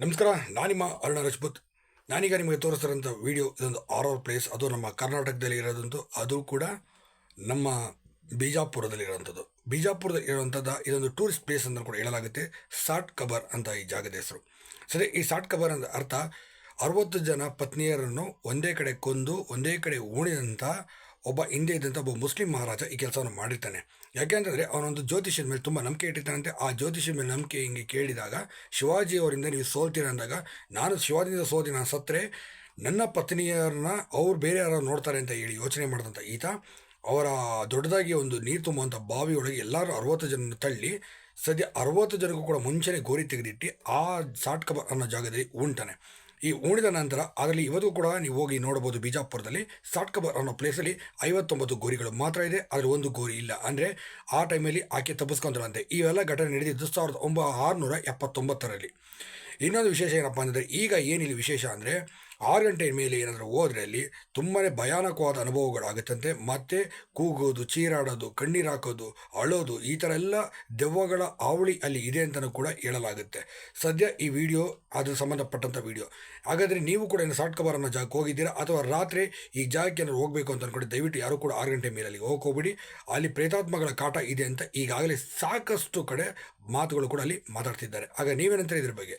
ನಮಸ್ಕಾರ ನಾನಿಮ್ಮ ಅರುಣ ರಜಪೂತ್. ನಾನೀಗ ನಿಮಗೆ ತೋರಿಸ್ತಾರಂಥ ವಿಡಿಯೋ ಇದೊಂದು ಆರ್ ಪ್ಲೇಸ್. ಅದು ನಮ್ಮ ಕರ್ನಾಟಕದಲ್ಲಿ ಇರೋದಂತೂ ಅದು ಕೂಡ ನಮ್ಮ ಬಿಜಾಪುರದಲ್ಲಿ ಇರೋವಂಥದ್ದು ಬಿಜಾಪುರದಲ್ಲಿ ಇರುವಂಥದ್ದು ಇದೊಂದು ಟೂರಿಸ್ಟ್ ಪ್ಲೇಸ್ ಅಂತ ಕೂಡ ಹೇಳಲಾಗುತ್ತೆ, ಸಾಟ್ ಕಬರ್ ಅಂತ ಈ ಜಾಗದ ಹೆಸರು. ಸರಿ, ಈ ಸಾಟ್ ಕಬರ್ ಅಂತ ಅರ್ಥ, ಅರವತ್ತು ಜನ ಪತ್ನಿಯರನ್ನು ಒಂದೇ ಕಡೆ ಕೊಂದು, ಒಂದೇ ಕಡೆ ಉಣಿದಂಥ ಒಬ್ಬ ಹಿಂದೆ ಇದ್ದಂಥ ಒಬ್ಬ ಮುಸ್ಲಿಂ ಮಹಾರಾಜ ಈ ಕೆಲಸವನ್ನು ಮಾಡಿರ್ತಾನೆ. ಯಾಕೆ ಅಂತಂದರೆ ಅವನೊಂದು ಜ್ಯೋತಿಷ್ಯದ ಮೇಲೆ ತುಂಬ ನಂಬಿಕೆ ಇಟ್ಟಿರ್ತಾನಂತೆ. ಆ ಜ್ಯೋತಿಷ್ಯದ ಮೇಲೆ ನಂಬಿಕೆ ಹಿಂಗೆ ಕೇಳಿದಾಗ ಶಿವಾಜಿ ಅವರಿಂದ ನೀವು ಸೋಲ್ತೀರ ಅಂದಾಗ, ನಾನು ಶಿವಾಜಿಯಿಂದ ಸೋತಿ ನಾನು ಸತ್ತರೆ, ನನ್ನ ಪತ್ನಿಯರನ್ನ ಅವ್ರು ಬೇರೆ ಯಾರು ನೋಡ್ತಾರೆ ಅಂತ ಹೇಳಿ ಯೋಚನೆ ಮಾಡಿದಂಥ ಈತ, ಅವರ ದೊಡ್ಡದಾಗಿ ಒಂದು ನೀರು ತುಂಬುವಂಥ ಬಾವಿಯೊಳಗೆ ಎಲ್ಲರೂ ಅರವತ್ತು ಜನ ತಳ್ಳಿ, ಸದ್ಯ ಅರವತ್ತು ಜನಕ್ಕೂ ಕೂಡ ಮುಂಚೆನೇ ಗೋರಿ ತೆಗೆದಿಟ್ಟು ಆ ಸಾಟ್ಕ ಅನ್ನೋ ಜಾಗದಲ್ಲಿ ಉಣ್ತಾನೆ ಈ ಉಣಿದ ನಂತರ ಅದರಲ್ಲಿ ಇವತ್ತು ಕೂಡ ನೀವು ಹೋಗಿ ನೋಡಬಹುದು ಬಿಜಾಪುರದಲ್ಲಿ ಸಾಟ್ ಕಬರ್ ಅನ್ನೋ ಪ್ಲೇಸಲ್ಲಿ ಐವತ್ತೊಂಬತ್ತು ಗೋರಿಗಳು ಮಾತ್ರ ಇದೆ. ಅದರಲ್ಲಿ ಒಂದು ಗೋರಿ ಇಲ್ಲ. ಅಂದರೆ ಆ ಟೈಮಲ್ಲಿ ಆಕೆ ತಪ್ಪಿಸ್ಕೊಂಡ್ರಂತೆ. ಇವೆಲ್ಲ ಘಟನೆ ನಡೆದಿದ್ದು ಸಾವಿರದ ಒಂಬ ಆರುನೂರ ಎಪ್ಪತ್ತೊಂಬತ್ತರಲ್ಲಿ. ಇನ್ನೊಂದು ವಿಶೇಷ ಏನಪ್ಪ ಅಂದರೆ ಈಗ ಏನಿಲ್ಲ ವಿಶೇಷ ಅಂದರೆ, ಆರು ಗಂಟೆ ಮೇಲೆ ಏನಾದರೂ ಹೋದರೆ ಅಲ್ಲಿ ತುಂಬಾ ಭಯಾನಕವಾದ ಅನುಭವಗಳಾಗುತ್ತಂತೆ. ಮತ್ತೆ ಕೂಗೋದು, ಚೀರಾಡೋದು, ಕಣ್ಣೀರು ಹಾಕೋದು, ಅಳೋದು, ಈ ಥರ ಎಲ್ಲ ದೆವ್ವಗಳ ಆವಳಿ ಅಲ್ಲಿ ಇದೆ ಅಂತಲೂ ಕೂಡ ಹೇಳಲಾಗುತ್ತೆ. ಸದ್ಯ ಈ ವಿಡಿಯೋ, ಅದ್ರ ಸಂಬಂಧಪಟ್ಟಂಥ ವಿಡಿಯೋ. ಹಾಗಾದರೆ ನೀವು ಕೂಡ ಏನು ಸಾಟ್ ಅನ್ನೋ ಜಾಗಕ್ಕೆ ಹೋಗಿದ್ದೀರಾ? ಅಥವಾ ರಾತ್ರಿ ಈ ಜಾಗಕ್ಕೆ ಏನಾದ್ರು ಹೋಗಬೇಕು ಅಂತ ಅಂದ್ಕೊಂಡು ದಯವಿಟ್ಟು ಯಾರು ಕೂಡ ಆರು ಗಂಟೆ ಮೇಲೆ ಅಲ್ಲಿ ಹೋಗೋಗ್ಬಿಡಿ ಅಲ್ಲಿ ಪ್ರೇತಾತ್ಮಗಳ ಕಾಟ ಇದೆ ಅಂತ ಈಗಾಗಲೇ ಸಾಕಷ್ಟು ಕಡೆ ಮಾತುಗಳು ಕೂಡ ಅಲ್ಲಿ ಮಾತಾಡ್ತಿದ್ದಾರೆ. ಆಗ ನೀವೇನಂತಾರೆ ಇದ್ರ ಬಗ್ಗೆ?